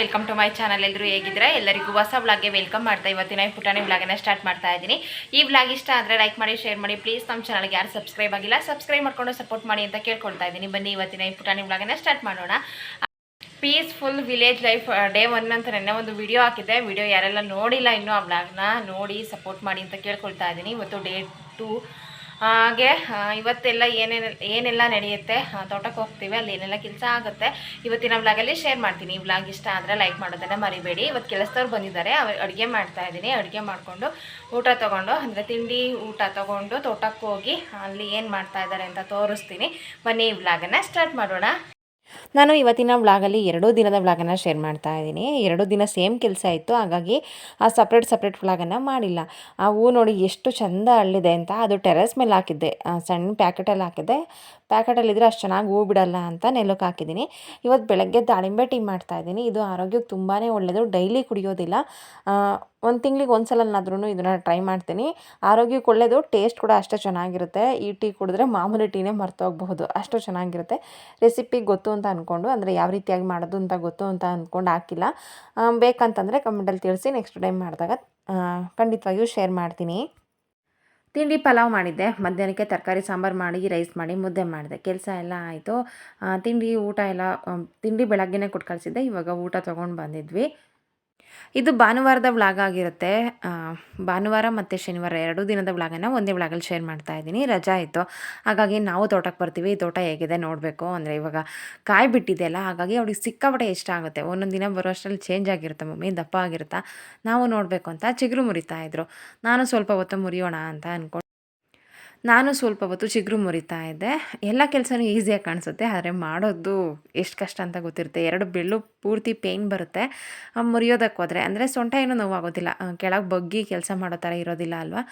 Welcome to my channel ಎಲ್ಲರೂ ಹೇಗಿದ್ರೆ ಎಲ್ಲರಿಗೂ ಹೊಸ ವ್ಲಾಗ್ಗೆ ವೆಲ್ಕಮ್ ಮಾಡ್ತಾ ಇವತ್ತಿನ ಪುಟಾಣಿ ವ್ಲಾಗನ್ನ ಸ್ಟಾರ್ಟ್ ಮಾಡ್ತಾ ಇದ್ದೀನಿ. ಈ ಬ್ಲಾಗ್ ಇಷ್ಟ ಆದರೆ ಲೈಕ್ ಮಾಡಿ ಶೇರ್ ಮಾಡಿ. ಪ್ಲೀಸ್ ನಮ್ಮ ಚಾನಲ್ಗೆ ಯಾರು ಸಬ್ಸ್ಕ್ರೈಬ್ ಆಗಿಲ್ಲ ಸಬ್ಸ್ಕ್ರೈಬ್ ಮಾಡ್ಕೊಂಡು ಸಪೋರ್ಟ್ ಮಾಡಿ ಅಂತ ಕೇಳ್ಕೊಳ್ತಾ ಇದ್ದೀನಿ. ಬನ್ನಿ ಇವತ್ತಿನ ಈ ಪುಟಾಣಿ ವ್ಲಾಗನ್ನ ಸ್ಟಾರ್ಟ್ ಮಾಡೋಣ. Peaceful village life day one ಅಂತ ನೆನ್ನೆ ಒಂದು ವಿಡಿಯೋ ಹಾಕಿದ್ದೆ. ವಿಡಿಯೋ ಯಾರೆಲ್ಲ ನೋಡಿಲ್ಲ ಇನ್ನೂ ಆ ಬ್ಲಾಗ್ನ ನೋಡಿ ಸಪೋರ್ಟ್ ಮಾಡಿ ಅಂತ ಕೇಳ್ಕೊಳ್ತಾ ಇದ್ದೀನಿ. ಇವತ್ತು ಡೇ ಟು ಹಾಗೆ ಇವತ್ತೆಲ್ಲ ಏನೇನು, ಏನೆಲ್ಲ ನಡೆಯುತ್ತೆ ತೋಟಕ್ಕೆ ಹೋಗ್ತೀವಿ, ಅಲ್ಲಿ ಏನೆಲ್ಲ ಕೆಲಸ ಆಗುತ್ತೆ, ಇವತ್ತಿನ ವ್ಲಾಗಲ್ಲಿ ಶೇರ್ ಮಾಡ್ತೀನಿ. ಈ ವ್ಲಾಗ್ ಇಷ್ಟ ಆದರೆ ಲೈಕ್ ಮಾಡೋದನ್ನು ಮರಿಬೇಡಿ. ಇವತ್ತು ಕೆಲಸದವ್ರು ಬಂದಿದ್ದಾರೆ ಅವ್ರು ಅಡುಗೆ ಮಾಡ್ತಾ ಇದ್ದೀನಿ. ಅಡುಗೆ ಮಾಡಿಕೊಂಡು ಊಟ ತೊಗೊಂಡು, ಅಂದರೆ ತಿಂಡಿ ಊಟ ತೊಗೊಂಡು ತೋಟಕ್ಕೆ ಹೋಗಿ ಅಲ್ಲಿ ಏನು ಮಾಡ್ತಾ ಇದ್ದಾರೆ ಅಂತ ತೋರಿಸ್ತೀನಿ. ಬನ್ನಿ ಈ ವ್ಲಾಗನ್ನು ಸ್ಟಾರ್ಟ್ ಮಾಡೋಣ. ನಾನು ಇವತ್ತಿನ ವ್ಲಾಗಲ್ಲಿ ಎರಡೂ ದಿನದ ವ್ಲಾಗನ್ನು ಶೇರ್ ಮಾಡ್ತಾ ಇದ್ದೀನಿ. ಎರಡೂ ದಿನ ಸೇಮ್ ಕೆಲಸ ಇತ್ತು, ಹಾಗಾಗಿ ಆ ಸಪ್ರೇಟ್ ಸಪ್ರೇಟ್ ವ್ಲಾಗನ್ನು ಮಾಡಿಲ್ಲ. ಆ ಹೂ ನೋಡಿ ಎಷ್ಟು ಚಂದ ಅಳ್ಳಿದೆ ಅಂತ, ಅದು ಟೆರೆಸ್ ಮೇಲೆ ಹಾಕಿದ್ದೆ. ಸಣ್ಣ ಪ್ಯಾಕೆಟಲ್ಲಿ ಹಾಕಿದ್ದೆ. ಪ್ಯಾಕೆಟಲ್ಲಿದ್ದರೆ ಅಷ್ಟು ಚೆನ್ನಾಗಿ ಹೂ ಬಿಡಲ್ಲ ಅಂತ ನೆಲಕ್ಕೆ ಹಾಕಿದ್ದೀನಿ. ಇವತ್ತು ಬೆಳಗ್ಗೆ ದಾಳಿಂಬೆ ಟೀ ಮಾಡ್ತಾ ಇದ್ದೀನಿ. ಇದು ಆರೋಗ್ಯಕ್ಕೆ ತುಂಬಾ ಒಳ್ಳೆಯದು ಡೈಲಿ ಕುಡಿಯೋದಿಲ್ಲ. ಒಂದು ತಿಂಗ್ಳಿಗೆ ಒಂದು ಸಲನಾದ್ರೂ ಇದನ್ನು ಟ್ರೈ ಮಾಡ್ತೀನಿ. ಆರೋಗ್ಯಕ್ಕೆ ಒಳ್ಳೆಯದು ಟೇಸ್ಟ್ ಕೂಡ ಅಷ್ಟೇ ಚೆನ್ನಾಗಿರುತ್ತೆ. ಈ ಟೀ ಕುಡಿದ್ರೆ ಮಾಮೂಲಿ ಟೀನೇ ಮರ್ತೋಗಬಹುದು. ಅಷ್ಟು ಚೆನ್ನಾಗಿರುತ್ತೆ. ರೆಸಿಪಿ ಗೊತ್ತು ಅಂತ ಅಂದ್ಕೊಂಡು ಅಂದರೆ ಯಾವ ರೀತಿಯಾಗಿ ಮಾಡೋದು ಅಂತ ಗೊತ್ತು ಅಂತ ಅಂದ್ಕೊಂಡು ಹಾಕಿಲ್ಲ. ಬೇಕಂತಂದರೆ ಕಮೆಂಟಲ್ಲಿ ತಿಳಿಸಿ ನೆಕ್ಸ್ಟ್ ಟೈಮ್ ಮಾಡಿದಾಗ ಖಂಡಿತವಾಗಿಯೂ ಶೇರ್ ಮಾಡ್ತೀನಿ. ತಿಂಡಿ ಪಲಾವ್ ಮಾಡಿದ್ದೆ. ಮಧ್ಯಾಹ್ನಕ್ಕೆ ತರಕಾರಿ, ಸಾಂಬಾರು ಮಾಡಿ ರೈಸ್ ಮಾಡಿ, ಮುದ್ದೆ ಮಾಡಿದೆ. ಕೆಲಸ ಎಲ್ಲ ಆಯಿತು. ತಿಂಡಿ ಊಟ ಎಲ್ಲ ತಿಂಡಿ ಬೆಳಗ್ಗೆನೇ ಕೊಟ್ಟು ಕಳಿಸಿದ್ದೆ. ಇವಾಗ ಊಟ ತೊಗೊಂಡು ಬಂದಿದ್ವಿ. ಇದು ಭಾನುವಾರದ ವ್ಲಾಗ್ ಆಗಿರುತ್ತೆ. ಭಾನುವಾರ ಮತ್ತು ಶನಿವಾರ ಎರಡೂ ದಿನದ ವ್ಲಾಗನ್ನು ಒಂದೇ ವ್ಲಾಗಲ್ಲಿ ಶೇರ್ ಮಾಡ್ತಾ ಇದ್ದೀನಿ. ರಜಾ ಇತ್ತು. ಹಾಗಾಗಿ ನಾವು ತೋಟಕ್ಕೆ ಬರ್ತೀವಿ. ಈ ತೋಟ ಹೇಗಿದೆ ನೋಡಬೇಕು. ಅಂದರೆ ಇವಾಗ ಕಾಯಿ ಬಿಟ್ಟಿದೆಯಲ್ಲ ಹಾಗಾಗಿ ಅವ್ಳಿಗೆ ಸಿಕ್ಕಾಪಟ್ಟೆ ಇಷ್ಟ ಆಗುತ್ತೆ. ಒಂದೊಂದು ದಿನ ಬರೋ ಅಷ್ಟರಲ್ಲಿ ಚೇಂಜ್ ಆಗಿರುತ್ತೆ, ಮಮ್ಮಿ? ದಪ್ಪ ಆಗಿರುತ್ತಾ? ನಾವು ನೋಡಬೇಕು ಅಂತ ಚಿಗುರು ಮುರಿತಾ ಇದ್ರು. ನಾನು ಸ್ವಲ್ಪ ಹೊತ್ತು ಮುರಿಯೋಣ ಅಂತ ಅಂದ್ಕೊಂಡು ನಾನು ಸ್ವಲ್ಪ ಹೊತ್ತು ಚಿಗುರು ಮುರಿತಾ ಇದ್ದೆ. ಎಲ್ಲ ಕೆಲಸನೂ ಈಸಿಯಾಗಿ ಕಾಣಿಸುತ್ತೆ, ಆದರೆ ಮಾಡೋದು ಎಷ್ಟು ಕಷ್ಟ ಅಂತ ಗೊತ್ತಿರುತ್ತೆ. ಎರಡು ಬೆಳ್ಳು ಪೂರ್ತಿ ಪೇಯ್ನ್ ಬರುತ್ತೆ. ಮುರಿಯೋದಕ್ಕೆ ಹೋದರೆ, ಅಂದರೆ ಸೊಂಟ ಏನೂ ನೋವಾಗೋದಿಲ್ಲ. ಕೆಳಗೆ ಬಗ್ಗಿ ಕೆಲಸ ಮಾಡೋ ಥರ ಇರೋದಿಲ್ಲ ಅಲ್ವಾ?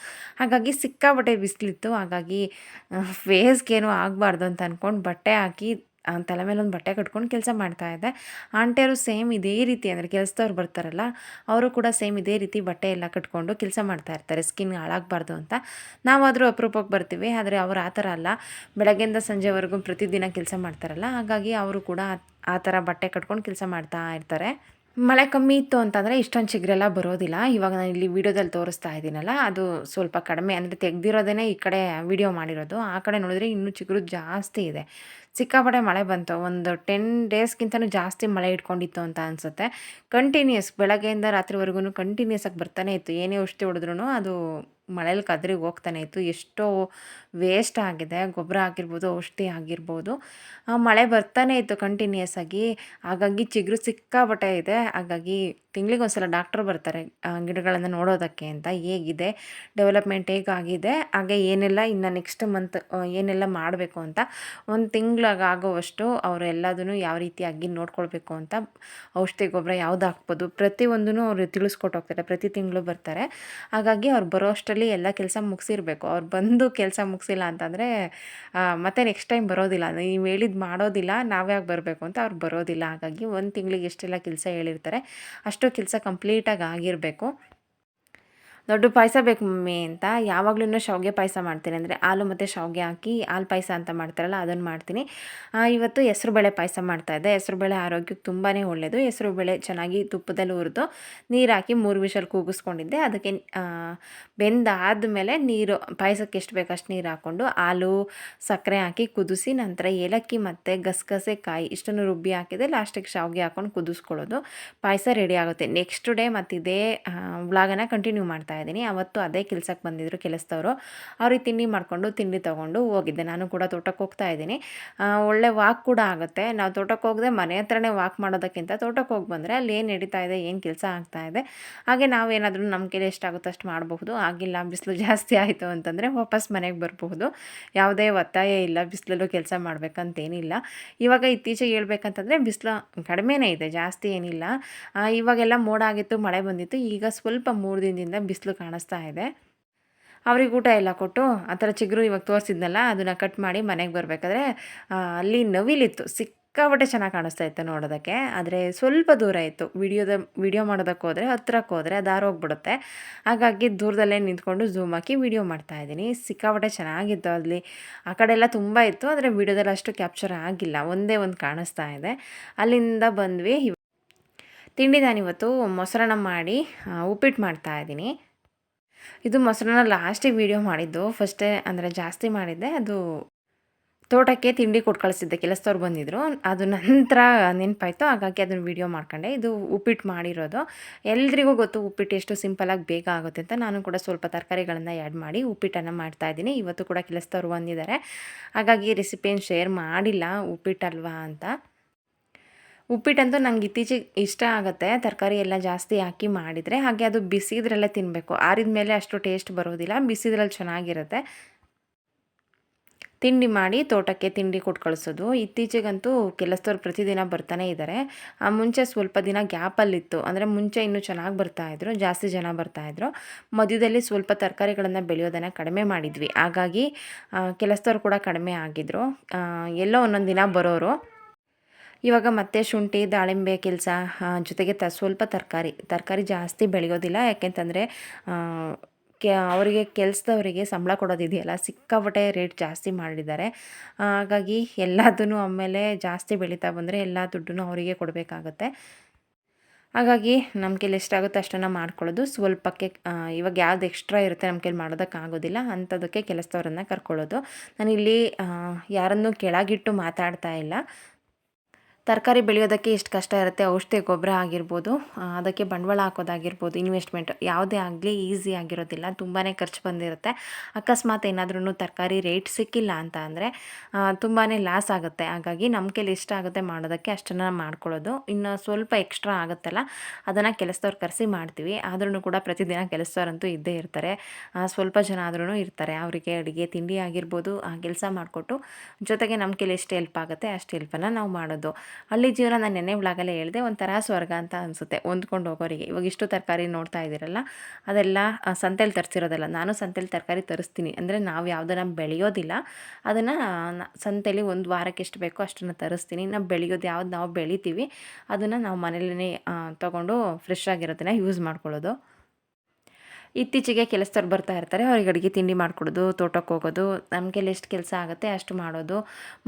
ಹಾಗಾಗಿ ಸಿಕ್ಕಾಬಟ್ಟೆ ಬಿಸಿಲಿತ್ತು. ಹಾಗಾಗಿ ಫೇಸ್ಗೇನು ಆಗಬಾರ್ದು ಅಂತ ಅಂದ್ಕೊಂಡು ಬಟ್ಟೆ ಹಾಕಿ ತಲೆ ಮೇಲೆ ಒಂದು ಬಟ್ಟೆ ಕಟ್ಕೊಂಡು ಕೆಲಸ ಮಾಡ್ತಾ ಇದ್ದೆ. ಆಂಟಿಯರು ಸೇಮ್ ಇದೇ ರೀತಿ, ಅಂದರೆ ಕೆಲಸದವ್ರು ಬರ್ತಾರಲ್ಲ, ಅವರು ಕೂಡ ಸೇಮ್ ಇದೇ ರೀತಿ ಬಟ್ಟೆ ಎಲ್ಲ ಕಟ್ಕೊಂಡು ಕೆಲಸ ಮಾಡ್ತಾ ಇರ್ತಾರೆ. ಸ್ಕಿನ್ ಹಾಳಾಗಬಾರ್ದು ಅಂತ. ನಾವಾದರೂ ಅಪರೂಪಕ್ಕೆ ಬರ್ತೀವಿ, ಆದರೆ ಅವರು ಆ ಥರ ಅಲ್ಲ. ಬೆಳಗ್ಗೆಯಿಂದ ಸಂಜೆವರೆಗೂ ಪ್ರತಿದಿನ ಕೆಲಸ ಮಾಡ್ತಾರಲ್ಲ, ಹಾಗಾಗಿ ಅವರು ಕೂಡ ಆ ಥರ ಬಟ್ಟೆ ಕಟ್ಕೊಂಡು ಕೆಲಸ ಮಾಡ್ತಾ ಇರ್ತಾರೆ. ಮಳೆ ಕಮ್ಮಿ ಇತ್ತು ಅಂತಂದರೆ ಇಷ್ಟೊಂದು ಚಿಗ್ರೆಲ್ಲ ಬರೋದಿಲ್ಲ. ಇವಾಗ ನಾನು ಇಲ್ಲಿ ವೀಡಿಯೋದಲ್ಲಿ ತೋರಿಸ್ತಾ ಇದ್ದೀನಲ್ಲ, ಅದು ಸ್ವಲ್ಪ ಕಡಿಮೆ, ಅಂದರೆ ತೆಗ್ದಿರೋದೇ ಈ ಕಡೆ ವಿಡಿಯೋ ಮಾಡಿರೋದು. ಆ ಕಡೆ ನೋಡಿದ್ರೆ ಇನ್ನೂ ಚಿಗುರು ಜಾಸ್ತಿ ಇದೆ. ಸಿಕ್ಕಾಪಟ್ಟೆ ಮಳೆ ಬಂತು. ಒಂದು ಟೆನ್ ಡೇಸ್ಗಿಂತನೂ ಜಾಸ್ತಿ ಮಳೆ ಇಟ್ಕೊಂಡಿತ್ತು ಅಂತ ಅನಿಸುತ್ತೆ. ಕಂಟಿನ್ಯೂಸ್ ಬೆಳಗ್ಗೆಯಿಂದ ರಾತ್ರಿವರೆಗೂ ಕಂಟಿನ್ಯೂಸ್ ಆಗಿ ಬರ್ತಾನೆ ಇತ್ತು. ಏನೇ ಔಷಧಿ ಹೊಡೆದ್ರೂ ಅದು ಮಳೇಲಿ ಕದ್ರಿಗೆ ಹೋಗ್ತಾನೆ ಇತ್ತು. ಎಷ್ಟೋ ವೇಸ್ಟ್ ಆಗಿದೆ. ಗೊಬ್ಬರ ಆಗಿರ್ಬೋದು, ಔಷಧಿ ಆಗಿರ್ಬೋದು. ಮಳೆ ಬರ್ತಾನೆ ಇತ್ತು ಕಂಟಿನ್ಯೂಸ್ ಆಗಿ. ಹಾಗಾಗಿ ಚಿಗುರು ಸಿಕ್ಕಾಪಟ್ಟೆ ಇದೆ. ಹಾಗಾಗಿ ತಿಂಗಳಿಗೆ ಒಂದ್ಸಲ ಡಾಕ್ಟ್ರು ಬರ್ತಾರೆ ಗಿಡಗಳನ್ನು ನೋಡೋದಕ್ಕೆ ಅಂತ. ಹೇಗಿದೆ? ಡೆವಲಪ್ಮೆಂಟ್ ಹೇಗಾಗಿದೆ? ಹಾಗೆ ಏನೆಲ್ಲ ಇನ್ನು ನೆಕ್ಸ್ಟ್ ಮಂತ್ ಏನೆಲ್ಲ ಮಾಡಬೇಕು ಅಂತ. ಒಂದು ತಿಂಗ್ಳಿಗೆ ಆಗೋವಷ್ಟು ಅವರು ಎಲ್ಲದನ್ನು ಯಾವ ರೀತಿಯಾಗಿ ನೋಡ್ಕೊಳ್ಬೇಕು ಅಂತ ಔಷಧಿ ಗೊಬ್ಬರ ಯಾವ್ದು ಹಾಕ್ಬೋದು. ಪ್ರತಿಯೊಂದನ್ನು ಅವರು ತಿಳಿಸ್ಕೊಟ್ಟು ಹೋಗ್ತಾರೆ, ಪ್ರತಿ ತಿಂಗಳು ಬರ್ತಾರೆ. ಹಾಗಾಗಿ ಅವ್ರು ಬರೋ ಅಷ್ಟರಲ್ಲಿ ಎಲ್ಲ ಕೆಲಸ ಮುಗಿಸಿರ್ಬೇಕು. ಅವ್ರು ಬಂದು ಕೆಲಸ ಮುಗಿಸಿಲ್ಲ ಅಂತಂದರೆ ಮತ್ತೆ ನೆಕ್ಸ್ಟ್ ಟೈಮ್ ಬರೋದಿಲ್ಲ. ನೀವು ಹೇಳಿದ್ದು ಮಾಡೋದಿಲ್ಲ, ನಾವ್ಯಾಕೆ ಬರಬೇಕು ಅಂತ ಅವ್ರು ಬರೋದಿಲ್ಲ. ಹಾಗಾಗಿ ಒಂದು ತಿಂಗಳಿಗೆ ಎಷ್ಟೆಲ್ಲ ಕೆಲಸ ಹೇಳಿರ್ತಾರೆ, ಅಷ್ಟು ಕೆಲಸ ಕಂಪ್ಲೀಟಾಗಿ ಆಗಿರಬೇಕು. ದೊಡ್ಡ ಪಾಯಸ ಬೇಕು ಮಮ್ಮಿ ಅಂತ ಯಾವಾಗಲೂ ಶಾವಿಗೆ ಪಾಯಸ ಮಾಡ್ತೀನಿ. ಅಂದರೆ ಹಾಲು ಮತ್ತು ಶಾವಿಗೆ ಹಾಕಿ ಹಾಲು ಪಾಯಸ ಅಂತ ಮಾಡ್ತಾರಲ್ಲ, ಅದನ್ನು ಮಾಡ್ತೀನಿ. ಇವತ್ತು ಇವತ್ತು ಹೆಸ್ರುಬೇಳೆ ಪಾಯಸ ಮಾಡ್ತಾಯಿದ್ದೆ ಹೆಸ್ರುಬೇಳೆ ಆರೋಗ್ಯಕ್ಕೆ ತುಂಬಾ ಒಳ್ಳೆಯದು ಹೆಸ್ರುಬೇಳೆ ಚೆನ್ನಾಗಿ ತುಪ್ಪದಲ್ಲಿ ಹುರಿದು ನೀರು ಹಾಕಿ ಮೂರು ವಿಷಲ್ ಕೂಗಿಸ್ಕೊಂಡಿದ್ದೆ. ಅದಕ್ಕೆ ಬೆಂದಾದಮೇಲೆ ನೀರು, ಪಾಯಸಕ್ಕೆ ಎಷ್ಟು ಬೇಕು ಅಷ್ಟು ನೀರು ಹಾಕ್ಕೊಂಡು ಹಾಲು, ಸಕ್ಕರೆ ಹಾಕಿ ಕುದಿಸಿ ನಂತರ ಏಲಕ್ಕಿ ಮತ್ತು ಗಸಗಸೆ ಕಾಯಿ ಇಷ್ಟನ್ನು ರುಬ್ಬಿ ಹಾಕಿದೆ ಲಾಸ್ಟಿಗೆ ಶಾವಿಗೆ ಹಾಕ್ಕೊಂಡು ಕುದಿಸ್ಕೊಳ್ಳೋದು ಪಾಯಸ ರೆಡಿ ಆಗುತ್ತೆ. ನೆಕ್ಸ್ಟ್ ಡೇ ಮತ್ತು ಇದೇ ಉಳಾಗನ ಕಂಟಿನ್ಯೂ ಮಾಡ್ತಾ ಇದ್ದೀನಿ. ಅವತ್ತು ಅದೇ ಕೆಲಸಕ್ಕೆ ಬಂದಿದ್ದರು ಕೆಲಸದವರು. ಅವ್ರಿಗೆ ತಿಂಡಿ ಮಾಡಿಕೊಂಡು ತಿಂಡಿ ತೊಗೊಂಡು ಹೋಗಿದ್ದೆ. ನಾನು ಕೂಡ ತೋಟಕ್ಕೆ ಹೋಗ್ತಾ ಇದ್ದೀನಿ. ಒಳ್ಳೆ ವಾಕ್ ಕೂಡ ಆಗುತ್ತೆ. ನಾವು ತೋಟಕ್ಕೆ ಹೋಗದೆ ಮನೆ ಹತ್ರನೇ ವಾಕ್ ಮಾಡೋದಕ್ಕಿಂತ ತೋಟಕ್ಕೆ ಹೋಗಿ ಬಂದರೆ ಅಲ್ಲಿ ಏನು ನಡೀತಾ ಇದೆ, ಏನು ಕೆಲಸ ಆಗ್ತಾ ಇದೆ, ಹಾಗೆ ನಾವೇನಾದರೂ ನಮ್ಮ ಕೈಲಿ ಎಷ್ಟಾಗುತ್ತೋ ಅಷ್ಟು ಮಾಡಬಹುದು. ಆಗಿಲ್ಲ, ಬಿಸಿಲು ಜಾಸ್ತಿ ಆಯಿತು ಅಂತಂದರೆ ವಾಪಸ್ ಮನೆಗೆ ಬರಬಹುದು. ಯಾವುದೇ ಒತ್ತಾಯ ಇಲ್ಲ, ಬಿಸಿಲಲ್ಲೂ ಕೆಲಸ ಮಾಡಬೇಕಂತೇನಿಲ್ಲ. ಇವಾಗ ಇತ್ತೀಚೆಗೆ ಹೇಳ್ಬೇಕಂತಂದರೆ ಬಿಸಿಲು ಕಡಿಮೆನೇ ಇದೆ, ಜಾಸ್ತಿ ಏನಿಲ್ಲ. ಇವಾಗೆಲ್ಲ ಮೋಡ ಆಗಿತ್ತು, ಮಳೆ ಬಂದಿತ್ತು. ಈಗ ಸ್ವಲ್ಪ ಮೂರು ದಿನದಿಂದ ಬಿಸಿಲು ಕಾಣಿಸ್ತಾ ಇದೆ. ಅವ್ರಿಗೆ ಊಟ ಎಲ್ಲ ಕೊಟ್ಟು ಆ ಥರ ಚಿಗುರು ಇವಾಗ ತೋರಿಸಿದ್ನಲ್ಲ, ಅದನ್ನು ಕಟ್ ಮಾಡಿ ಮನೆಗೆ ಬರಬೇಕಾದ್ರೆ ಅಲ್ಲಿ ನವಿಲಿತ್ತು. ಸಿಕ್ಕಾಪಟ್ಟೆ ಚೆನ್ನಾಗಿ ಕಾಣಿಸ್ತಾ ಇತ್ತು ನೋಡೋದಕ್ಕೆ. ಆದರೆ ಸ್ವಲ್ಪ ದೂರ ಇತ್ತು. ವಿಡಿಯೋದ, ವಿಡಿಯೋ ಮಾಡೋದಕ್ಕೆ ಹೋದರೆ, ಹತ್ರಕ್ಕೆ ಹೋದರೆ ಅದು ಹೋಗ್ಬಿಡುತ್ತೆ. ಹಾಗಾಗಿ ದೂರದಲ್ಲೇ ನಿಂತ್ಕೊಂಡು ಝೂಮ್ ಹಾಕಿ ವಿಡಿಯೋ ಮಾಡ್ತಾ ಇದ್ದೀನಿ. ಸಿಕ್ಕಾಪಟ್ಟೆ ಚೆನ್ನಾಗಿತ್ತು ಅಲ್ಲಿ. ಆ ಕಡೆ ಎಲ್ಲ ತುಂಬ ಇತ್ತು, ಆದರೆ ವಿಡಿಯೋದಲ್ಲಿ ಅಷ್ಟು ಕ್ಯಾಪ್ಚರ್ ಆಗಿಲ್ಲ. ಒಂದೇ ಒಂದು ಕಾಣಿಸ್ತಾ ಇದೆ. ಅಲ್ಲಿಂದ ಬಂದ್ವಿ. ತಿಂಡಿ ನಾನಿವತ್ತು ಮೊಸರನ್ನ ಮಾಡಿ ಉಪ್ಪಿಟ್ಟು ಮಾಡ್ತಾ ಇದ್ದೀನಿ. ಇದು ಮೊಸರನ್ನ ಲಾಸ್ಟಿಗೆ ವೀಡಿಯೋ ಮಾಡಿದ್ದು. ಫಸ್ಟೇ ಅಂದರೆ ಜಾಸ್ತಿ ಮಾಡಿದ್ದೆ. ಅದು ತೋಟಕ್ಕೆ ತಿಂಡಿ ಕೊಟ್ಟು ಕಳಿಸಿದ್ದೆ. ಕೆಲಸದವ್ರು ಬಂದಿದ್ದರು ಅದು ನಂತರ ನೆನಪಾಯಿತು. ಹಾಗಾಗಿ ಅದನ್ನು ವೀಡಿಯೋ ಮಾಡ್ಕೊಂಡೆ. ಇದು ಉಪ್ಪಿಟ್ಟು ಮಾಡಿರೋದು. ಎಲ್ರಿಗೂ ಗೊತ್ತು ಉಪ್ಪಿಟ್ಟು ಎಷ್ಟು ಸಿಂಪಲಾಗಿ ಬೇಗ ಆಗುತ್ತೆ ಅಂತ. ನಾನು ಕೂಡ ಸ್ವಲ್ಪ ತರಕಾರಿಗಳನ್ನು ಆ್ಯಡ್ ಮಾಡಿ ಉಪ್ಪಿಟ್ಟನ್ನು ಮಾಡ್ತಾಯಿದ್ದೀನಿ ಇವತ್ತು ಕೂಡ ಕೆಲಸದವ್ರು ಬಂದಿದ್ದಾರೆ. ಹಾಗಾಗಿ ರೆಸಿಪಿಯನ್ನು ಶೇರ್ ಮಾಡಿಲ್ಲ ಉಪ್ಪಿಟ್ಟಲ್ವಾ ಅಂತ. ಉಪ್ಪಿಟ್ಟಂತೂ ನಂಗೆ ಇತ್ತೀಚೆಗೆ ಇಷ್ಟ ಆಗುತ್ತೆ. ತರಕಾರಿ ಎಲ್ಲ ಜಾಸ್ತಿ ಹಾಕಿ ಮಾಡಿದರೆ. ಹಾಗೆ ಅದು ಬಿಸಿದ್ರಲ್ಲೇ ತಿನ್ನಬೇಕು ಆರಿದ ಮೇಲೆ ಅಷ್ಟು ಟೇಸ್ಟ್ ಬರೋದಿಲ್ಲ. ಬಿಸಿದ್ರಲ್ಲಿ ಚೆನ್ನಾಗಿರುತ್ತೆ. ತಿಂಡಿ ಮಾಡಿ ತೋಟಕ್ಕೆ ತಿಂಡಿ ಕೊಟ್ಟು ಕಳಿಸೋದು. ಇತ್ತೀಚೆಗಂತೂ ಕೆಲಸದವ್ರು ಪ್ರತಿದಿನ ಬರ್ತಾನೆ ಇದ್ದಾರೆ ಆ ಮುಂಚೆ ಸ್ವಲ್ಪ ದಿನ ಗ್ಯಾಪಲ್ಲಿತ್ತು. ಅಂದರೆ ಮುಂಚೆ ಇನ್ನೂ ಚೆನ್ನಾಗಿ ಬರ್ತಾಯಿದ್ರು ಜಾಸ್ತಿ ಜನ ಬರ್ತಾಯಿದ್ರು ಮಧ್ಯದಲ್ಲಿ ಸ್ವಲ್ಪ ತರಕಾರಿಗಳನ್ನು ಬೆಳೆಯೋದನ್ನು ಕಡಿಮೆ ಮಾಡಿದ್ವಿ. ಹಾಗಾಗಿ ಕೆಲಸದವ್ರು ಕೂಡ ಕಡಿಮೆ ಆಗಿದ್ದರು ಎಲ್ಲೋ ಒಂದೊಂದು ದಿನ ಬರೋರು. ಇವಾಗ ಮತ್ತೆ ಶುಂಠಿ, ದಾಳಿಂಬೆ ಕೆಲಸ ಜೊತೆಗೆ ತ, ಸ್ವಲ್ಪ ತರಕಾರಿ ತರಕಾರಿ ಜಾಸ್ತಿ ಬೆಳೆಯೋದಿಲ್ಲ. ಯಾಕೆಂತಂದರೆ ಕೆ, ಅವರಿಗೆ ಕೆಲಸದವರಿಗೆ ಸಂಬಳ ಕೊಡೋದಿದೆಯಲ್ಲ, ಸಿಕ್ಕಾಪಟ್ಟೆ ರೇಟ್ ಜಾಸ್ತಿ ಮಾಡಿದ್ದಾರೆ. ಹಾಗಾಗಿ ಎಲ್ಲದನ್ನು ಆಮೇಲೆ ಜಾಸ್ತಿ ಬೆಳೀತಾ ಬಂದರೆ ಎಲ್ಲ ದುಡ್ಡನ್ನು ಅವರಿಗೆ ಕೊಡಬೇಕಾಗತ್ತೆ. ಹಾಗಾಗಿ ನಮ್ಮ ಕೈಲಿ ಎಷ್ಟಾಗುತ್ತೋ ಅಷ್ಟನ್ನು ಮಾಡ್ಕೊಳ್ಳೋದು. ಸ್ವಲ್ಪಕ್ಕೆ ಇವಾಗ ಯಾವ್ದು ಎಕ್ಸ್ಟ್ರಾ ಇರುತ್ತೆ ನಮ್ಮ ಕೈಲಿ ಮಾಡೋದಕ್ಕಾಗೋದಿಲ್ಲ. ಅಂಥದಕ್ಕೆ ಕೆಲಸದವ್ರನ್ನ ಕರ್ಕೊಳ್ಳೋದು. ನಾನಿಲ್ಲಿ ಯಾರನ್ನೂ ಕೆಳಗಿಟ್ಟು ಮಾತಾಡ್ತಾ ಇಲ್ಲ. ತರಕಾರಿ ಬೆಳೆಯೋದಕ್ಕೆ ಎಷ್ಟು ಕಷ್ಟ ಇರುತ್ತೆ? ಔಷಧಿ, ಗೊಬ್ಬರ ಆಗಿರ್ಬೋದು ಅದಕ್ಕೆ ಬಂಡವಾಳ ಹಾಕೋದಾಗಿರ್ಬೋದು ಇನ್ವೆಸ್ಟ್ಮೆಂಟ್ ಯಾವುದೇ ಆಗಲಿ ಈಸಿ ಆಗಿರೋದಿಲ್ಲ. ತುಂಬಾ ಖರ್ಚು ಬಂದಿರುತ್ತೆ. ಅಕಸ್ಮಾತ್ ಏನಾದ್ರೂ ತರಕಾರಿ ರೇಟ್ ಸಿಕ್ಕಿಲ್ಲ ಅಂತ ಅಂದರೆ ತುಂಬಾ ಲಾಸ್ ಆಗುತ್ತೆ. ಹಾಗಾಗಿ ನಮ್ಮ ಕೈಲಿ ಆಗುತ್ತೆ ಮಾಡೋದಕ್ಕೆ ಅಷ್ಟನ್ನು ಮಾಡ್ಕೊಳ್ಳೋದು. ಇನ್ನು ಸ್ವಲ್ಪ ಎಕ್ಸ್ಟ್ರಾ ಆಗುತ್ತಲ್ಲ, ಅದನ್ನು ಕೆಲಸದವ್ರು ಕರೆಸಿ ಮಾಡ್ತೀವಿ. ಆದ್ರೂ ಕೂಡ ಪ್ರತಿದಿನ ಕೆಲಸದವ್ರಂತೂ ಇದ್ದೇ ಇರ್ತಾರೆ. ಸ್ವಲ್ಪ ಜನ ಆದ್ರೂ ಇರ್ತಾರೆ. ಅವರಿಗೆ ಅಡುಗೆ, ತಿಂಡಿ ಆಗಿರ್ಬೋದು, ಆ, ಕೆಲಸ ಮಾಡಿಕೊಟ್ಟು ಜೊತೆಗೆ ನಮ್ಮ ಕೈಲಿ ಎಷ್ಟು ಹೆಲ್ಪ್ ಆಗುತ್ತೆ, ಅಷ್ಟು ಹೆಲ್ಪನ್ನು ನಾವು ಮಾಡೋದು. ಹಳ್ಳಿ ಜೀವನ ನಾನು ನೆನೆ ವ್ಲಾಗಲ್ಲೇ ಹೇಳಿದೆ ಒಂಥರ ಸ್ವರ್ಗ ಅಂತ ಅನಿಸುತ್ತೆ ಹೊಂದ್ಕೊಂಡು ಹೋಗೋರಿಗೆ ಇವಾಗ ಇಷ್ಟು ತರಕಾರಿ ನೋಡ್ತಾ ಇದ್ದೀರಲ್ಲ, ಅದೆಲ್ಲ ಸಂತೆಲಿ ತರಿಸಿರೋದಲ್ಲ, ನಾನು ಸಂತೆಲಿ ತರಕಾರಿ ತರಿಸ್ತೀನಿ. ಅಂದರೆ ನಾವು ಯಾವುದನ್ನು ಬೆಳೆಯೋದಿಲ್ಲ, ಅದನ್ನು ಸಂತೆಲಿ ಒಂದು ವಾರಕ್ಕೆ ಎಷ್ಟು ಬೇಕೋ ಅಷ್ಟನ್ನು ತರಿಸ್ತೀನಿ. ನಾವು ಬೆಳೆಯೋದು ಯಾವ್ದು ನಾವು ಬೆಳಿತೀವಿ, ಅದನ್ನು ನಾವು ಮನೇಲೇ ತೊಗೊಂಡು ಫ್ರೆಶ್ ಆಗಿರೋದನ್ನು ಯೂಸ್ ಮಾಡ್ಕೊಳ್ಳೋದು. ಇತ್ತೀಚೆಗೆ ಕೆಲಸದವ್ರು ಬರ್ತಾ ಇರ್ತಾರೆ, ಅವ್ರಿಗೆ ಅಡುಗೆ ತಿಂಡಿ ಮಾಡಿಕೊಡೋದು, ತೋಟಕ್ಕೆ ಹೋಗೋದು ನಮಗೆ ಎಷ್ಟು ಕೆಲಸ ಆಗುತ್ತೆ ಅಷ್ಟು ಮಾಡೋದು.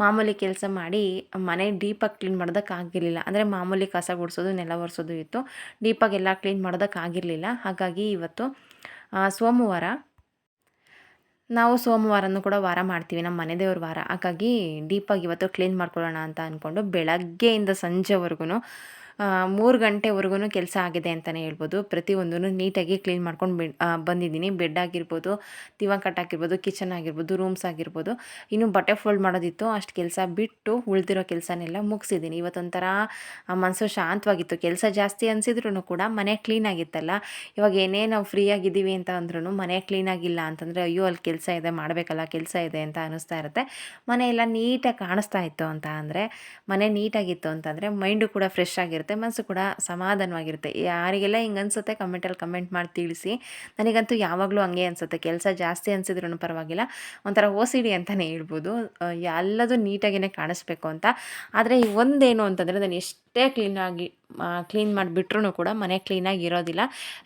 ಮಾಮೂಲಿ ಕೆಲಸ ಮಾಡಿ ಮನೆ ಡೀಪಾಗಿ ಕ್ಲೀನ್ ಮಾಡೋದಕ್ಕಾಗಿರಲಿಲ್ಲ ಅಂದರೆ ಮಾಮೂಲಿ ಕಸ ಗುಡಿಸೋದು, ನೆಲ ಒರೆಸೋದು ಇತ್ತು. ಡೀಪಾಗೆಲ್ಲ ಕ್ಲೀನ್ ಮಾಡೋದಕ್ಕಾಗಿರಲಿಲ್ಲ ಹಾಗಾಗಿ ಇವತ್ತು ಸೋಮವಾರ, ನಾವು ಸೋಮವಾರನೂ ಕೂಡ ವಾರ ಮಾಡ್ತೀವಿ, ನಮ್ಮ ಮನೆ ದೇವ್ರ ವಾರ. ಹಾಗಾಗಿ ಡೀಪಾಗಿ ಇವತ್ತು ಕ್ಲೀನ್ ಮಾಡ್ಕೊಳ್ಳೋಣ ಅಂತ ಅಂದ್ಕೊಂಡು ಬೆಳಗ್ಗೆಯಿಂದ ಸಂಜೆವರೆಗೂ ಮೂರು ಗಂಟೆವರೆಗೂ ಕೆಲಸ ಆಗಿದೆ ಅಂತಲೇ ಹೇಳ್ಬೋದು. ಪ್ರತಿಯೊಂದೂ ನೀಟಾಗಿ ಕ್ಲೀನ್ ಮಾಡ್ಕೊಂಡು ಬಂದಿದ್ದೀನಿ. ಬೆಡ್ ಆಗಿರ್ಬೋದು ದಿವಾನ್ ಕಟ್ ಆಗಿರ್ಬೋದು, ಕಿಚನ್ ಆಗಿರ್ಬೋದು, ರೂಮ್ಸ್ ಆಗಿರ್ಬೋದು. ಇನ್ನು ಬಟ್ಟೆ ಫೋಲ್ಡ್ ಮಾಡೋದಿತ್ತು. ಅಷ್ಟು ಕೆಲಸ ಬಿಟ್ಟು ಉಳಿದಿರೋ ಕೆಲಸನೆಲ್ಲ ಮುಗಿಸಿದ್ದೀನಿ. ಇವತ್ತೊಂಥರ ಮನಸ್ಸು ಶಾಂತವಾಗಿತ್ತು. ಕೆಲಸ ಜಾಸ್ತಿ ಅನಿಸಿದ್ರು ಕೂಡ ಮನೆ ಕ್ಲೀನಾಗಿತ್ತಲ್ಲ ಇವಾಗ ಏನೇ ನಾವು ಫ್ರೀ ಆಗಿದ್ದೀವಿ ಅಂತ ಅಂದ್ರೂ ಮನೆ ಕ್ಲೀನಾಗಿಲ್ಲ ಅಂತಂದರೆ, ಅಯ್ಯೋ, ಅಲ್ಲಿ ಕೆಲಸ ಇದೆ, ಮಾಡಬೇಕಲ್ಲ, ಕೆಲಸ ಇದೆ ಅಂತ ಅನ್ನಿಸ್ತಾ ಇರುತ್ತೆ. ಮನೆ ಎಲ್ಲ ನೀಟಾಗಿ ಕಾಣಿಸ್ತಾ ಇತ್ತು ಅಂತ ಅಂದರೆ, ಮನೆ ನೀಟಾಗಿತ್ತು ಅಂತಂದರೆ ಮೈಂಡು ಕೂಡ ಫ್ರೆಶ್ ಆಗಿರುತ್ತೆ. ಇರುತ್ತೆ, ಮನಸ್ಸು ಕೂಡ ಸಮಾಧಾನವಾಗಿರುತ್ತೆ. ಯಾರಿಗೆಲ್ಲ ಹಿಂಗೆ ಅನಿಸುತ್ತೆ ಕಮೆಂಟಲ್ಲಿ ಕಮೆಂಟ್ ಮಾಡಿ ತಿಳಿಸಿ. ನನಗಂತೂ ಯಾವಾಗಲೂ ಹಂಗೆ ಅನಿಸುತ್ತೆ. ಕೆಲಸ ಜಾಸ್ತಿ ಅನಿಸಿದ್ರೂ ಪರವಾಗಿಲ್ಲ. ಒಂಥರ ಓ ಸಿ ಡಿ ಅಂತಲೇ ಹೇಳ್ಬೋದು. ಎಲ್ಲದೂ ನೀಟಾಗಿಯೇ ಕಾಣಿಸ್ಬೇಕು ಅಂತ. ಆದರೆ ಒಂದೇನು ಅಂತಂದರೆ, ನಾನು ಎಷ್ಟೇ ಕ್ಲೀನಾಗಿ ಕ್ಲೀನ್ ಮಾಡಿಬಿಟ್ರೂ ಕೂಡ ಮನೆ ಕ್ಲೀನಾಗಿ ಇರೋದಿಲ್ಲ.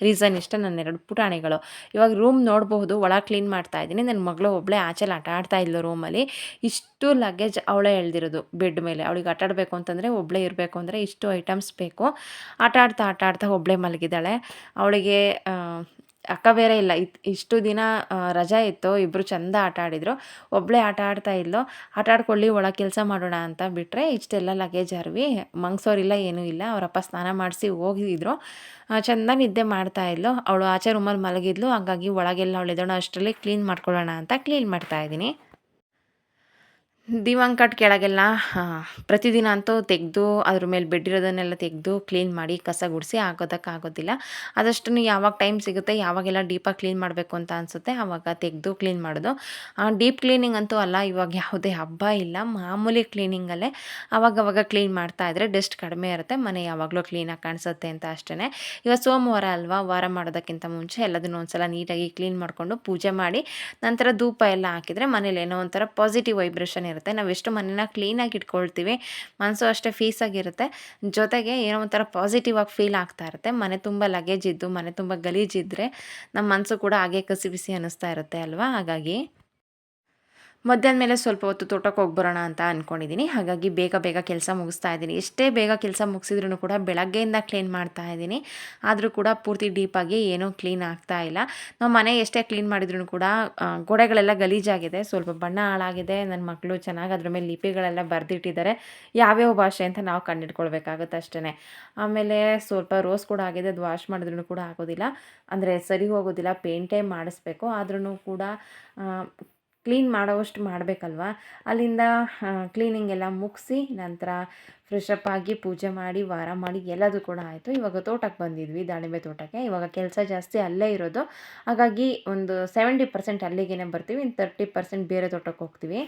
ರೀಸನ್ ಇಷ್ಟೇ ನನ್ನ ಎರಡು ಪುಟಾಣಿಗಳು. ಇವಾಗ ರೂಮ್ ನೋಡಬಹುದು ಒಳ ಕ್ಲೀನ್ ಮಾಡ್ತಾ ಇದ್ದೀನಿ. ನನ್ನ ಮಗಳು ಒಬ್ಬಳೇ ಆಚೆಲಿ ಆಟ ಆಡ್ತಾ ಇದ್ಲು ರೂಮಲ್ಲಿ ಇಷ್ಟು ಲಗೇಜ್ ಅವಳೇ ಎಳ್ದಿರೋದು ಬೆಡ್ ಮೇಲೆ. ಅವಳಿಗೆ ಆಟ ಆಡಬೇಕು ಅಂತಂದರೆ ಒಬ್ಬಳೇ ಇರಬೇಕು ಅಂದರೆ ಇಷ್ಟು ಐಟಮ್ಸ್ ಬೇಕು. ಆಟ ಆಡ್ತಾ ಆಟ ಆಡ್ತಾ ಒಬ್ಬಳೇ ಮಲಗಿದ್ದಾಳೆ. ಅವಳಿಗೆ ಅಕ್ಕ ಬೇರೆ ಇಲ್ಲ. ಇಷ್ಟು ದಿನ ರಜಾ ಇತ್ತು. ಇಬ್ಬರು ಚಂದ ಆಟ ಆಡಿದ್ರು. ಒಬ್ಬಳೇ ಆಟ ಆಡ್ತಾ ಇದ್ಲು. ಆಟ ಆಡ್ಕೊಳ್ಳಿ, ಒಳಗೆ ಕೆಲಸ ಮಾಡೋಣ ಅಂತ ಬಿಟ್ಟರೆ ಇಷ್ಟೆಲ್ಲ ಲಗೇಜ್ ಅರ್ವಿ ಮಂಗ್ಸೋರಿಲ್ಲ, ಏನೂ ಇಲ್ಲ. ಅವರಪ್ಪ ಸ್ನಾನ ಮಾಡಿಸಿ ಹೋಗಿದ್ರು. ಚೆಂದ ನಿದ್ದೆ ಮಾಡ್ತಾ ಇದ್ಲು. ಅವಳು ಆಚೆ ರೂಮಲ್ಲಿ ಮಲಗಿದ್ಲು. ಹಾಗಾಗಿ ಒಳಗೆಲ್ಲ ಅವಳಿದೋಣ ಅಷ್ಟರಲ್ಲಿ ಕ್ಲೀನ್ ಮಾಡ್ಕೊಳ್ಳೋಣ ಅಂತ ಕ್ಲೀನ್ ಮಾಡ್ತಾ ಇದ್ದೀನಿ. ದಿವಂಕಟ್ ಕೆಳಗೆಲ್ಲ ಪ್ರತಿದಿನ ಅಂತೂ ತೆಗೆದು, ಅದ್ರ ಮೇಲೆ ಬೆಡ್ಡಿರೋದನ್ನೆಲ್ಲ ತೆಗೆದು ಕ್ಲೀನ್ ಮಾಡಿ ಕಸ ಗುಡಿಸಿ ಆಗೋದಕ್ಕಾಗೋದಿಲ್ಲ ಆದಷ್ಟು ಯಾವಾಗ ಟೈಮ್ ಸಿಗುತ್ತೆ, ಯಾವಾಗೆಲ್ಲ ಡೀಪಾಗಿ ಕ್ಲೀನ್ ಮಾಡಬೇಕು ಅಂತ ಅನಿಸುತ್ತೆ ಆವಾಗ ತೆಗೆದು ಕ್ಲೀನ್ ಮಾಡೋದು. ಡೀಪ್ ಕ್ಲೀನಿಂಗ್ ಅಂತೂ ಅಲ್ಲ, ಇವಾಗ ಯಾವುದೇ ಹಬ್ಬ ಇಲ್ಲ, ಮಾಮೂಲಿ ಕ್ಲೀನಿಂಗಲ್ಲೇ ಅವಾಗವಾಗ ಕ್ಲೀನ್ ಮಾಡ್ತಾ ಇದ್ದರೆ ಡಸ್ಟ್ ಕಡಿಮೆ ಇರುತ್ತೆ, ಮನೆ ಯಾವಾಗಲೂ ಕ್ಲೀನಾಗಿ ಕಾಣಿಸುತ್ತೆ ಅಂತ ಅಷ್ಟೇ ಇವಾಗ ಸೋಮವಾರ ಅಲ್ವಾ, ವಾರ ಮಾಡೋದಕ್ಕಿಂತ ಮುಂಚೆ ಎಲ್ಲದನ್ನು ಒಂದ್ಸಲ ನೀಟಾಗಿ ಕ್ಲೀನ್ ಮಾಡಿಕೊಂಡು ಪೂಜೆ ಮಾಡಿ, ನಂತರ ಧೂಪ ಎಲ್ಲ ಹಾಕಿದರೆ ಮನೇಲಿ ಏನೋ ಒಂಥರ ಪಾಸಿಟಿವ್ ವೈಬ್ರೇಷನ್ ಇರುತ್ತೆ. ಇರುತ್ತೆ. ನಾವು ಎಷ್ಟು ಮನೇನ ಕ್ಲೀನಾಗಿ ಇಟ್ಕೊಳ್ತೀವಿ ಮನಸ್ಸು ಅಷ್ಟೇ ಫೀಸಾಗಿರುತ್ತೆ ಜೊತೆಗೆ ಏನೋ ಒಂಥರ ಪಾಸಿಟಿವ್ ಆಗಿ ಫೀಲ್ ಆಗ್ತಾ ಇರುತ್ತೆ. ಮನೆ ತುಂಬ ಲಗೇಜ್ ಇದ್ದು, ಮನೆ ತುಂಬ ಗಲೀಜಿದ್ದರೆ ನಮ್ಮ ಮನಸ್ಸು ಕೂಡ ಹಾಗೆ ಕಸಿ ಬಿಸಿ ಅನ್ನಿಸ್ತಾ ಇರುತ್ತೆ ಅಲ್ವಾ? ಹಾಗಾಗಿ ಮಧ್ಯಾಹ್ನ ಮೇಲೆ ಸ್ವಲ್ಪ ಹೊತ್ತು ತೋಟಕ್ಕೆ ಹೋಗಿ ಬರೋಣ ಅಂತ ಅಂದ್ಕೊಂಡಿದ್ದೀನಿ ಹಾಗಾಗಿ ಬೇಗ ಬೇಗ ಕೆಲಸ ಮುಗಿಸ್ತಾ ಇದ್ದೀನಿ. ಎಷ್ಟೇ ಬೇಗ ಕೆಲಸ ಮುಗಿಸಿದ್ರೂ ಕೂಡ ಬೆಳಗ್ಗೆಯಿಂದ ಕ್ಲೀನ್ ಮಾಡ್ತಾ ಇದ್ದೀನಿ. ಆದರೂ ಕೂಡ ಪೂರ್ತಿ ಡೀಪಾಗಿ ಏನೂ ಕ್ಲೀನ್ ಆಗ್ತಾ ಇಲ್ಲ. ನಾವು ಮನೆ ಎಷ್ಟೇ ಕ್ಲೀನ್ ಮಾಡಿದ್ರೂ ಕೂಡ ಗೋಡೆಗಳೆಲ್ಲ ಗಲೀಜಾಗಿದೆ. ಸ್ವಲ್ಪ ಬಣ್ಣ ಹಾಳಾಗಿದೆ. ನನ್ನ ಮಕ್ಕಳು ಚೆನ್ನಾಗಿ ಅದ್ರ ಮೇಲೆ ಲಿಪಿಗಳೆಲ್ಲ ಬರೆದಿಟ್ಟಿದ್ದಾರೆ. ಯಾವ್ಯಾವ ಭಾಷೆ ಅಂತ ನಾವು ಕಂಡಿಡ್ಕೊಳ್ಬೇಕಾಗುತ್ತೆ ಅಷ್ಟೇ ಆಮೇಲೆ ಸ್ವಲ್ಪ ರೋಸ್ ಕೂಡ ಆಗಿದೆ. ಅದು ವಾಶ್ ಮಾಡಿದ್ರೂ ಕೂಡ ಆಗೋದಿಲ್ಲ. ಅಂದರೆ ಸರಿ ಹೋಗೋದಿಲ್ಲ. ಪೇಂಟೇ ಮಾಡಿಸ್ಬೇಕು. ಆದ್ರೂ ಕೂಡ ಕ್ಲೀನ್ ಮಾಡೋವಷ್ಟು ಮಾಡಬೇಕಲ್ವ? ಅಲ್ಲಿಂದ ಕ್ಲೀನಿಂಗ್ ಎಲ್ಲ ಮುಗಿಸಿ ನಂತರ ಫ್ರೆಶ್ ಅಪ್ ಆಗಿ ಪೂಜೆ ಮಾಡಿ, ವಾರ ಮಾಡಿ ಎಲ್ಲದೂ ಕೂಡ ಆಯಿತು. ಇವಾಗ ತೋಟಕ್ಕೆ ಬಂದಿದ್ವಿ, ದಾಳಿಂಬೆ ತೋಟಕ್ಕೆ. ಇವಾಗ ಕೆಲಸ ಜಾಸ್ತಿ ಅಲ್ಲೇ ಇರೋದು. ಹಾಗಾಗಿ ಒಂದು ಸೆವೆಂಟಿ ಪರ್ಸೆಂಟ್ ಅಲ್ಲಿಗೇನೆ ಬರ್ತೀವಿ, ಇನ್ನು ತರ್ಟಿ ಪರ್ಸೆಂಟ್ ಬೇರೆ ತೋಟಕ್ಕೆ ಹೋಗ್ತೀವಿ.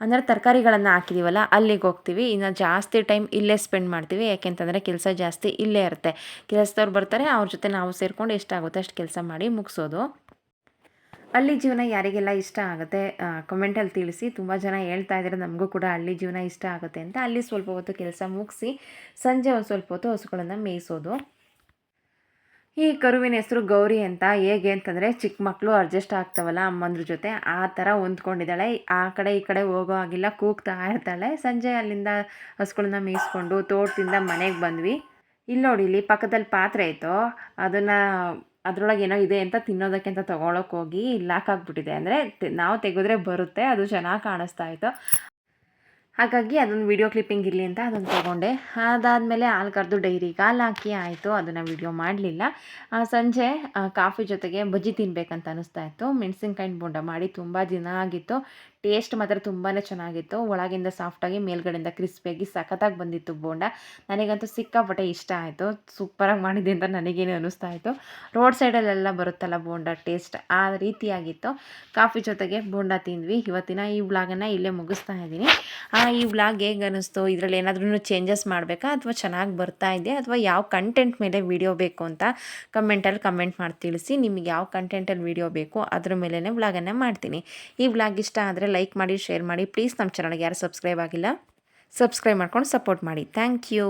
ಅಂದರೆ ತರಕಾರಿಗಳನ್ನು ಹಾಕಿದ್ದೀವಲ್ಲ ಅಲ್ಲಿಗೆ ಹೋಗ್ತೀವಿ. ಇನ್ನು ಜಾಸ್ತಿ ಟೈಮ್ ಇಲ್ಲೇ ಸ್ಪೆಂಡ್ ಮಾಡ್ತೀವಿ. ಯಾಕೆಂತಂದರೆ ಕೆಲಸ ಜಾಸ್ತಿ ಇಲ್ಲೇ ಇರುತ್ತೆ. ಕೆಲಸದವ್ರು ಬರ್ತಾರೆ, ಅವ್ರ ಜೊತೆ ನಾವು ಸೇರಿಕೊಂಡು ಎಷ್ಟಾಗುತ್ತೆ ಅಷ್ಟು ಕೆಲಸ ಮಾಡಿ ಮುಗಿಸೋದು. ಹಳ್ಳಿ ಜೀವನ ಯಾರಿಗೆಲ್ಲ ಇಷ್ಟ ಆಗುತ್ತೆ ಕಮೆಂಟಲ್ಲಿ ತಿಳಿಸಿ. ತುಂಬ ಜನ ಹೇಳ್ತಾ ಇದ್ದಾರೆ ನಮಗೂ ಕೂಡ ಹಳ್ಳಿ ಜೀವನ ಇಷ್ಟ ಆಗುತ್ತೆ ಅಂತ. ಅಲ್ಲಿ ಸ್ವಲ್ಪ ಹೊತ್ತು ಕೆಲಸ ಮುಗಿಸಿ, ಸಂಜೆ ಒಂದು ಸ್ವಲ್ಪ ಹೊತ್ತು ಹಸುಗಳನ್ನು ಮೇಯಿಸೋದು. ಈ ಕರುವಿನ ಹೆಸರು ಗೌರಿ ಅಂತ ಹೇಗೆ ಅಂತಂದರೆ, ಚಿಕ್ಕ ಮಕ್ಕಳು ಅಡ್ಜಸ್ಟ್ ಆಗ್ತಾವಲ್ಲ ಅಮ್ಮಂದ್ರ ಜೊತೆ, ಆ ಥರ ಹೊಂದ್ಕೊಂಡಿದ್ದಾಳೆ. ಆ ಕಡೆ ಈ ಕಡೆ ಹೋಗೋ ಆಗಿಲ್ಲ ಕೂಗ್ತಾ ಇರ್ತಾಳೆ. ಸಂಜೆ ಅಲ್ಲಿಂದ ಹಸುಗಳನ್ನ ಮೇಯಿಸ್ಕೊಂಡು ತೋಟದಿಂದ ಮನೆಗೆ ಬಂದ್ವಿ. ಇಲ್ಲಿ ನೋಡಿ ಇಲ್ಲಿ ಪಕ್ಕದಲ್ಲಿ ಪಾತ್ರೆ ಇತ್ತು. ಅದನ್ನು ಅದರೊಳಗೆ ಏನೋ ಇದೆ ಅಂತ ತಿನ್ನೋದಕ್ಕೆ ಅಂತ ತೊಗೊಳಕ್ಕೆ ಹೋಗಿ ಲಾಕ್ ಆಗಿಬಿಟ್ಟಿದೆ. ಅಂದರೆ ನಾವು ತೆಗೆದ್ರೆ ಬರುತ್ತೆ, ಅದು ಚೆನ್ನಾಗಿ ಕಾಣಿಸ್ತಾ ಇತ್ತು. ಹಾಗಾಗಿ ಅದೊಂದು ವಿಡಿಯೋ ಕ್ಲಿಪ್ಪಿಂಗ್ ಇರಲಿ ಅಂತ ಅದನ್ನು ತೊಗೊಂಡೆ. ಅದಾದಮೇಲೆ ಹಾಲು ಕರೆದು ಡೈರಿಗೆ ಹಾಲು ಹಾಕಿ ಆಯಿತು. ಅದನ್ನು ವಿಡಿಯೋ ಮಾಡಲಿಲ್ಲ. ಸಂಜೆ ಕಾಫಿ ಜೊತೆಗೆ ಬಜ್ಜಿ ತಿನ್ಬೇಕಂತ ಅನಿಸ್ತಾ ಇತ್ತು. ಮೆಣಸಿನ್ಕಾಯಿನ ಬೋಂಡ ಮಾಡಿ ತುಂಬ ದಿನ ಆಗಿತ್ತು. ಟೇಸ್ಟ್ ಮಾತ್ರ ತುಂಬಾ ಚೆನ್ನಾಗಿತ್ತು. ಒಳಗಿಂದ ಸಾಫ್ಟಾಗಿ ಮೇಲ್ಗಡೆಯಿಂದ ಕ್ರಿಸ್ಪಿಯಾಗಿ ಸಖತ್ತಾಗಿ ಬಂದಿತ್ತು ಬೋಂಡ. ನನಗಂತೂ ಸಿಕ್ಕಾಪಟ್ಟೆ ಇಷ್ಟ ಆಯಿತು. ಸೂಪರಾಗಿ ಮಾಡಿದ್ದೆ ಅಂತ ನನಗೇನು ಅನ್ನಿಸ್ತಾ ಇತ್ತು. ರೋಡ್ ಸೈಡಲ್ಲೆಲ್ಲ ಬರುತ್ತಲ್ಲ ಬೋಂಡ ಟೇಸ್ಟ್ ಆ ರೀತಿಯಾಗಿತ್ತು. ಕಾಫಿ ಜೊತೆಗೆ ಬೋಂಡ ತಿಂದ್ವಿ. ಇವತ್ತಿನ ಈ ಬ್ಲಾಗನ್ನು ಇಲ್ಲೇ ಮುಗಿಸ್ತಾ ಇದ್ದೀನಿ. ಈ ವ್ಲಾಗ್ ಹೇಗೆ ಅನ್ನಿಸ್ತು ಇದರಲ್ಲಿ ಏನಾದ್ರೂ ಚೇಂಜಸ್ ಮಾಡಬೇಕಾ? ಅಥವಾ ಚೆನ್ನಾಗಿ ಬರ್ತಾ ಇದೆ ಅಥವಾ ಯಾವ ಕಂಟೆಂಟ್ ಮೇಲೆ ವಿಡಿಯೋ ಬೇಕು ಅಂತ ಕಮೆಂಟಲ್ಲಿ ಕಮೆಂಟ್ ಮಾಡಿ ತಿಳಿಸಿ. ನಿಮಗೆ ಯಾವ ಕಂಟೆಂಟಲ್ಲಿ ವಿಡಿಯೋ ಬೇಕು, ಅದ್ರ ಮೇಲೇ ವ್ಲಾಗನ್ನು ಮಾಡ್ತೀನಿ. ಈ ವ್ಲಾಗ್ ಇಷ್ಟ ಆದರೆ ಲೈಕ್ ಮಾಡಿ ಶೇರ್ ಮಾಡಿ. ಪ್ಲೀಸ್ ನಮ್ಮ ಚಾನಲ್ಗೆ ಯಾರು ಸಬ್ಸ್ಕ್ರೈಬ್ ಆಗಿಲ್ಲ ಸಬ್ಸ್ಕ್ರೈಬ್ ಮಾಡ್ಕೊಂಡು ಸಪೋರ್ಟ್ ಮಾಡಿ. Thank you